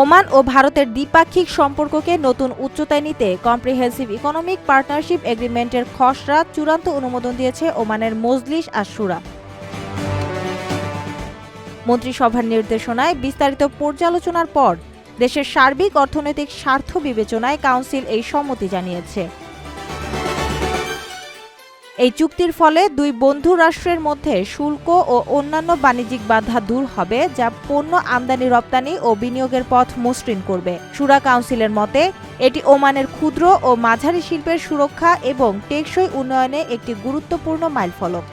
Oman ও ভারতের দ্বিপাক্ষিক সম্পর্ককে নতুন উচ্চতায় নিতে কম্প্রিহেন্সিভ ইকোনমিক পার্টনারশিপ এগ্রিমেন্টের খসড়া চূড়ান্ত অনুমোদন দিয়েছে ওমানের মজলিস আর সুরা মন্ত্রিসভার নির্দেশনায় বিস্তারিত পর্যালোচনার পর দেশের সার্বিক অর্থনৈতিক স্বার্থ বিবেচনায় কাউন্সিল এই সম্মতি জানিয়েছে। এই চুক্তির ফলে দুই বন্ধু রাষ্ট্রের মধ্যে শুল্ক ও অন্যান্য বাণিজ্যিক বাধা দূর হবে, যা পণ্য আমদানি, রপ্তানি ও বিনিয়োগের পথ মসৃণ করবে। সুরা কাউন্সিলের মতে, এটি ওমানের ক্ষুদ্র ও মাঝারি শিল্পের সুরক্ষা এবং টেকসই উন্নয়নে একটি গুরুত্বপূর্ণ মাইলফলক।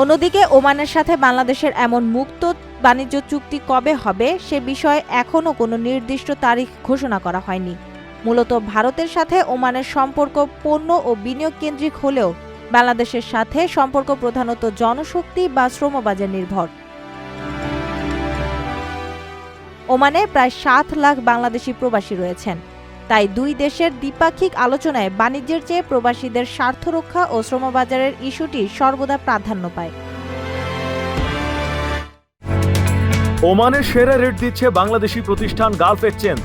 অন্যদিকে, ওমানের সাথে বাংলাদেশের এমন মুক্ত বাণিজ্য চুক্তি কবে হবে, সে বিষয়ে এখনও কোনো নির্দিষ্ট তারিখ ঘোষণা করা হয়নি। মূলত ভারতের সাথে ওমানের সম্পর্ক পণ্য ও বিনিয়োগ কেন্দ্রিক হলেও বাংলাদেশের সাথে সম্পর্ক প্রধানত জনশক্তি বা শ্রমবাজার নির্ভর। ওমানে প্রায় সাত লাখ বাংলাদেশি প্রবাসী রয়েছেন। তাই দুই দেশের দ্বিপাক্ষিক আলোচনায় বাণিজ্যের চেয়ে প্রবাসীদের স্বার্থ রক্ষা ও শ্রমবাজারের ইস্যুটি সর্বদা প্রাধান্য পায়। ওমানের সেরা রেট দিচ্ছে বাংলাদেশি প্রতিষ্ঠান গালফ এক্সচেঞ্জ।